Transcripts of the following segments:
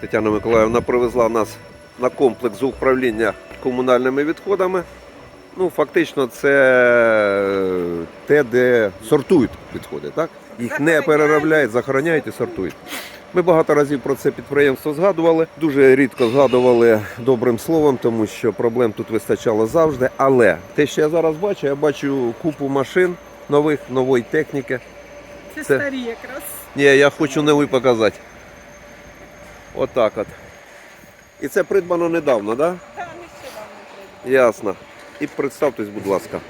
Тетяна Миколаївна привезла нас на комплекс управління комунальними відходами. Ну, фактично, це те, де сортують відходи, так? Їх не переробляють, захороняють і сортують. Ми багато разів про це підприємство згадували. Дуже рідко згадували добрим словом, тому що проблем тут вистачало завжди. Але те, що я зараз бачу, я бачу купу машин нових, нової техніки. Це, Це- старі якраз. Ні, я хочу новий показати. Отак от. І це придбано недавно, так? Та нещодавно Да? Ясно. І представтесь, будь ласка.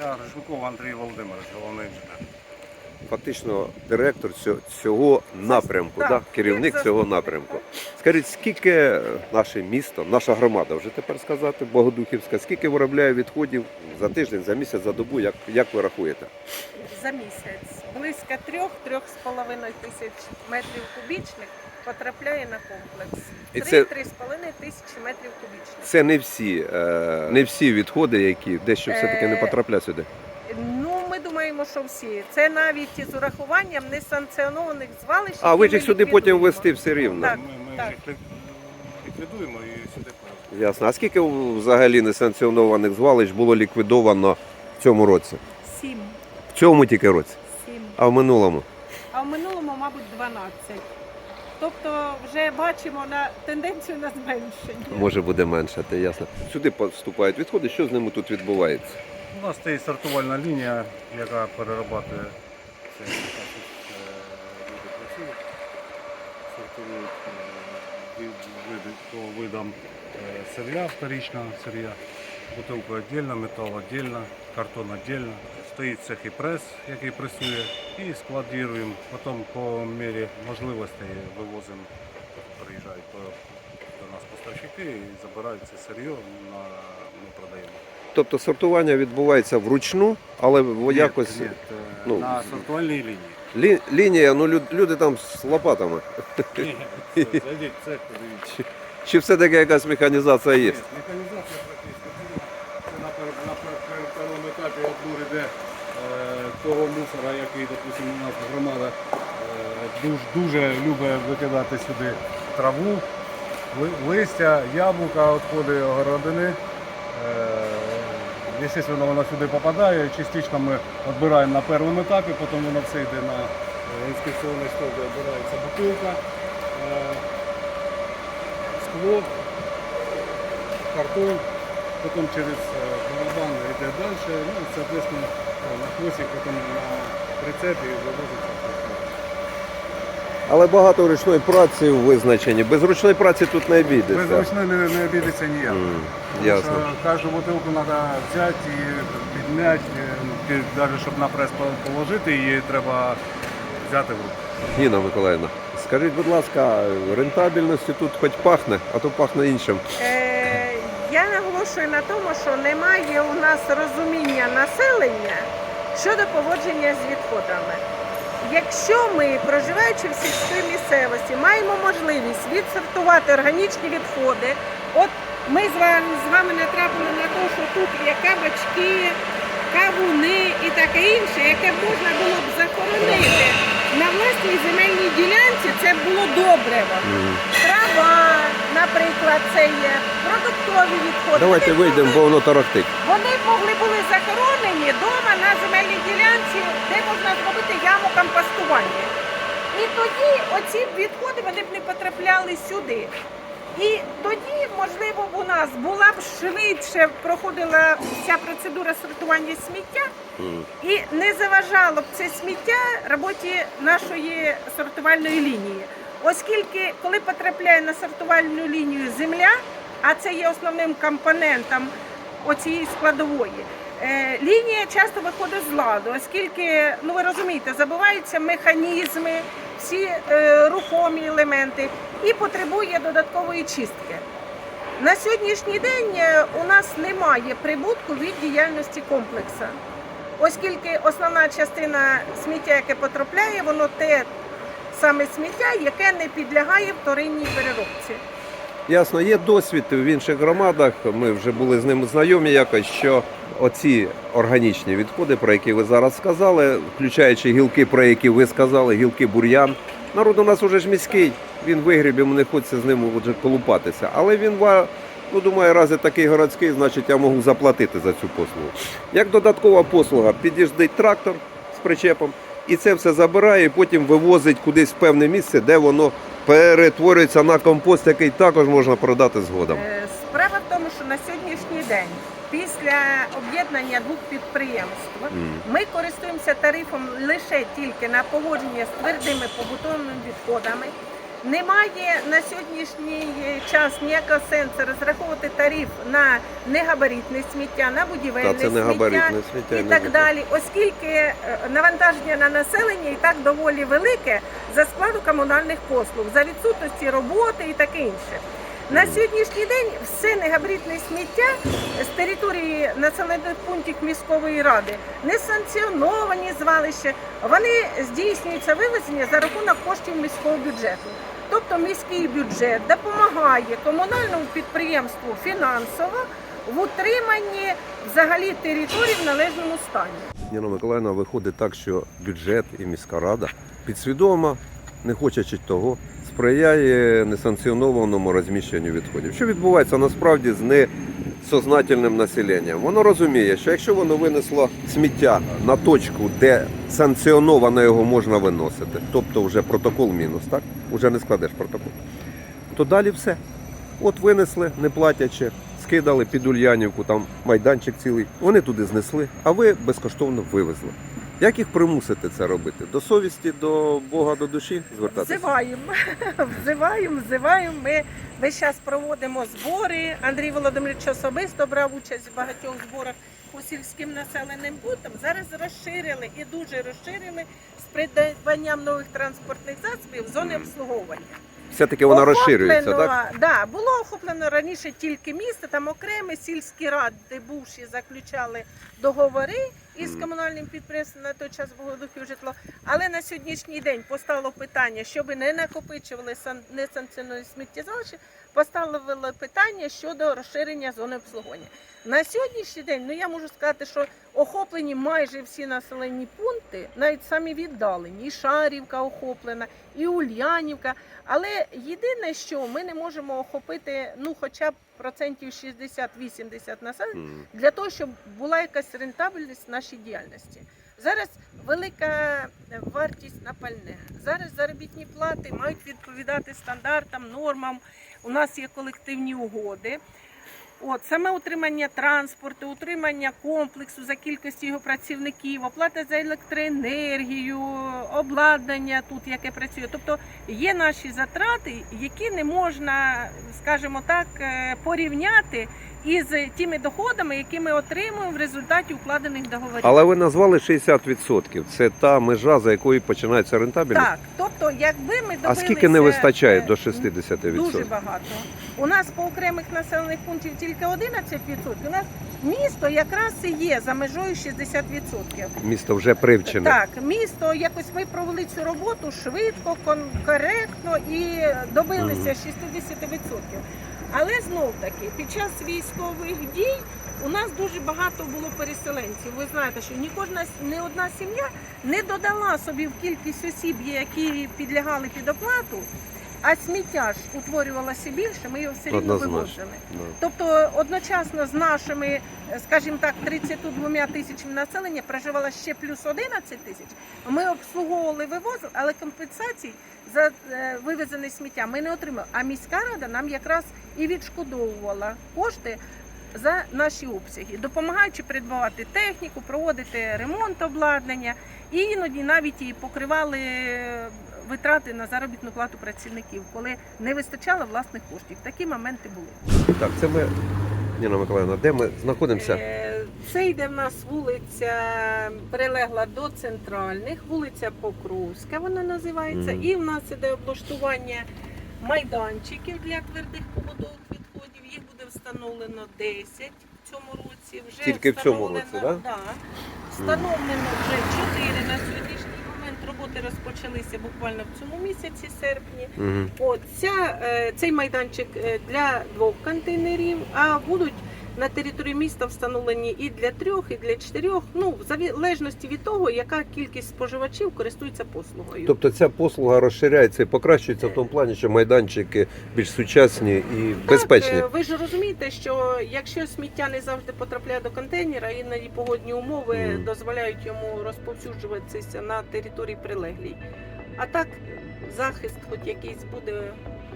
Я Рижников Андрій Володимирович, головний інженер. Фактично директор цього, цього напрямку, Так, да? керівник як цього напрямку. Скажіть, скільки наше місто, наша громада, вже тепер сказати, Богодухівська, скільки виробляє відходів за тиждень, за місяць, за добу, як, як ви рахуєте? За місяць близько трьох-трьох з половиною тисяч метрів кубічних потрапляє на комплекс. І це- Три-три з половиною тисячі метрів кубічних. Це не всі, е, не всі відходи, які дещо все-таки не Е, потрапляють сюди. Ну, ми думаємо, що всі. Це навіть із урахуванням несанкціонованих звалищ. А ви ж їх сюди потім ліквідуємо. вести все рівно. Так, Ми, ми так. їх лік- ліквідуємо і сюди. Ясно. А скільки взагалі несанкціонованих звалищ було ліквідовано в цьому році? Сім. В цьому тільки році, Сім. а в минулому? А в минулому, мабуть, 12. Тобто вже бачимо на тенденцію на зменшення. Може буде менше, це ясно. Сюди поступають відходи, що з ними тут відбувається? У нас стоїть сортувальна лінія, яка перерабатує це е, люди працюють, сортують е, по видам е, сир'я, вторичного сир'я, бутилка віддільно, метал віддільно, картон віддільно. Стоїть цех і прес, який пресує, і складуємо. Потім по мірі можливостей вивозимо, приїжджають до, нас поставщики і забирають це сир'я, ми продаємо. Тобто сортування відбувається вручну, але в- якось Ні, е, ну, на сортувальній лінії. лі- лінія, ну люд- люди там з лопатами. Ні, це- Зайдіть в цех, подивіться. Чи все-таки якась механізація є? Механізація практично. Це на, пер- на пер- пер- першому етапі отбор іде е, того мусора, який, допустимо, у нас громада е, дуже, дуже любить викидати сюди траву, листя, яблука, відходи огородини. Е, Естественно, воно сюди попадає. Частично ми відбираємо на першому етапі, потім воно все йде на е, інспекційний стол, де відбирається бутилка, е, скло, картон, потім через е, барабан йде далі, ну, соответственно, е, на хвостик, потім на прицепі вивозиться. Але багато ручної праці в визначенні. Без ручної праці тут не обійдеться. Без ручної не, не обійдеться ніяк. М, Тому Ясно. що кожну бутилку треба взяти і підняти, навіть щоб на прес по- положити, її треба взяти в руку. Ніна Миколаївна, скажіть, будь ласка, рентабельності тут хоч пахне, а то пахне іншим. Е, наголошую на тому, що немає у нас розуміння населення щодо поводження з відходами. Якщо ми, проживаючи в сільській місцевості, маємо можливість відсортувати органічні відходи, от ми з вами, з вами натрапили на те, що тут є кабачки, кавуни і таке інше, яке можна було б захоронити на власній земельній ділянці, це було добре. Трава, наприклад, це є продуктові відходи. Давайте Вони вийдемо, бо воно тарахтить. Вони могли були захоронені вдома на земельній ділянці, де можна зробити яму компостування. І тоді оці відходи вони б не потрапляли сюди. І тоді, можливо, б у нас була б швидше проходила ця процедура сортування сміття, і не заважало б це сміття роботі нашої сортувальної лінії. Оскільки, коли потрапляє на сортувальну лінію земля, а це є основним компонентом оцієї складової, е, лінія часто виходить з ладу, оскільки, ну ви розумієте, забуваються механізми, всі е, рухомі елементи і потребує додаткової чистки. На сьогоднішній день е, у нас немає прибутку від діяльності комплексу, оскільки основна частина сміття, яке потрапляє, воно те саме сміття, яке не підлягає вторинній переробці. Ясно, є досвід в інших громадах. Ми вже були з ними знайомі якось, що оці органічні відходи, про які ви зараз сказали, включаючи гілки, про які ви сказали, гілки бур'ян, Народ у нас уже ж міський, він вигріб, йому не хочеться з ним вже колупатися. Але він ну, думає, раз я такий городський, значить я можу заплатити за цю послугу. Як додаткова послуга, під'їздить трактор з причепом і це все забирає, і потім вивозить кудись в певне місце, де воно перетворюється на компост, який також можна продати згодом. Е, Справа в тому, що на сьогоднішній день, після об'єднання двох підприємств, mm. ми користуємося тарифом лише тільки на погодження з твердими побутовими відходами. Немає на сьогоднішній час ніякого сенсу розраховувати тариф на негабаритне сміття, на будівельне Та це сміття габаритне сміття. і ні, так далі, оскільки е, навантаження на населення і так доволі велике за складу комунальних послуг, за відсутності роботи і таке інше. На сьогоднішній день все негабаритне сміття з території населених пунктів міської ради не санкціоновані звалища. Вони здійснюються вивезення за рахунок коштів міського бюджету. Тобто міський бюджет допомагає комунальному підприємству фінансово в утриманні взагалі території в належному стані. Ніна Миколаївна виходить так, що бюджет і міська рада підсвідомо, не хочучи того, сприяє несанкціонованому розміщенню відходів. Що відбувається насправді з несознательним населенням? Воно розуміє, що якщо воно винесло сміття на точку, де санкціоновано його можна виносити, тобто вже протокол мінус, так? Уже не складеш протокол, то далі все. От винесли, не платячи, скидали під Ульянівку, там майданчик цілий. Вони туди знесли, а ви безкоштовно вивезли. Як їх примусити це робити? До совісті, до Бога, до душі звертатися? Взиваємо, взиваємо, взиваємо. Ми весь час проводимо збори. Андрій Володимирович особисто брав участь в багатьох зборах по сільським населеним пунктам. Зараз розширили і дуже розширили з придбанням нових транспортних засобів зони обслуговування. Все-таки вона розширюється, так? Да, було охоплено раніше тільки місто, там окремі сільські ради бувші заключали договори із комунальним підприємством на той час Богодухів житло. Але на сьогоднішній день постало питання, щоб не накопичували сан- несанкціоновані сміттєзвалища, поставили питання щодо розширення зони обслуговування. На сьогоднішній день, ну я можу сказати, що охоплені майже всі населені пункти, навіть самі віддалені. І Шарівка охоплена, і Ульянівка. Але єдине, що ми не можемо охопити ну, хоча б процентів 60-80 населення для того, щоб була якась рентабельність нашій діяльності. Зараз велика вартість на пальне. Зараз заробітні плати мають відповідати стандартам, нормам. У нас є колективні угоди. От саме утримання транспорту, утримання комплексу за кількістю його працівників, оплата за електроенергію, обладнання тут, яке працює. Тобто є наші затрати, які не можна, скажімо так, е, порівняти із тими доходами, які ми отримуємо в результаті укладених договорів. Але ви назвали 60%. Це та межа, за якою починається рентабельність. Так, тобто, якби ми добилися... А скільки не вистачає е, до 60%? Дуже багато. У нас по окремих населених пунктів тільки 11%. У нас місто якраз і є за межою 60%. Місто вже привчене. Так, місто якось ми провели цю роботу швидко, коректно і добилися 60%. Але знов таки, під час військових дій у нас дуже багато було переселенців. Ви знаєте, що ні кожна не одна сім'я не додала собі в кількість осіб, які підлягали під оплату, а сміття ж утворювалося більше, ми його все рівно вивозили. Тобто одночасно з нашими, е, скажімо так, 32 тисячами населення проживало ще плюс 11 тисяч. Ми обслуговували, вивозили, але компенсацій за е, вивезене сміття ми не отримали. А міська рада нам якраз і відшкодовувала кошти. За наші обсяги, допомагаючи придбавати техніку, проводити ремонт обладнання, і іноді навіть і покривали е, витрати на заробітну плату працівників, коли не вистачало власних коштів. Такі моменти були. Так, це ми, Ніна Миколаївна, де ми знаходимося? Е, Це йде в нас вулиця прилегла до центральних, вулиця Покровська, вона називається. Мгм. І в нас іде облаштування майданчиків для твердих побутових відходів. Їх буде встановлено 10 в цьому році. Вже Тільки в цьому встановлено- році, да? Да. Встановлено вже 4 на момент. Роботи розпочалися буквально в цьому місяці, серпні. Угу. От ця, е, цей майданчик е, для двох контейнерів, а будуть на території міста встановлені і для трьох, і для чотирьох. Ну, в залежності від того, яка кількість споживачів користується послугою. Тобто ця послуга розширяється і покращується в тому плані, що майданчики більш сучасні і безпечні. Так, е, ви ж розумієте, що якщо сміття не завжди потрапляє до контейнера, іноді погодні умови Мгм. дозволяють йому розповсюджуватися на території прилеглій. А так захист, хоч якийсь буде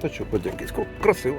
Та що, хоч якийсь красиво.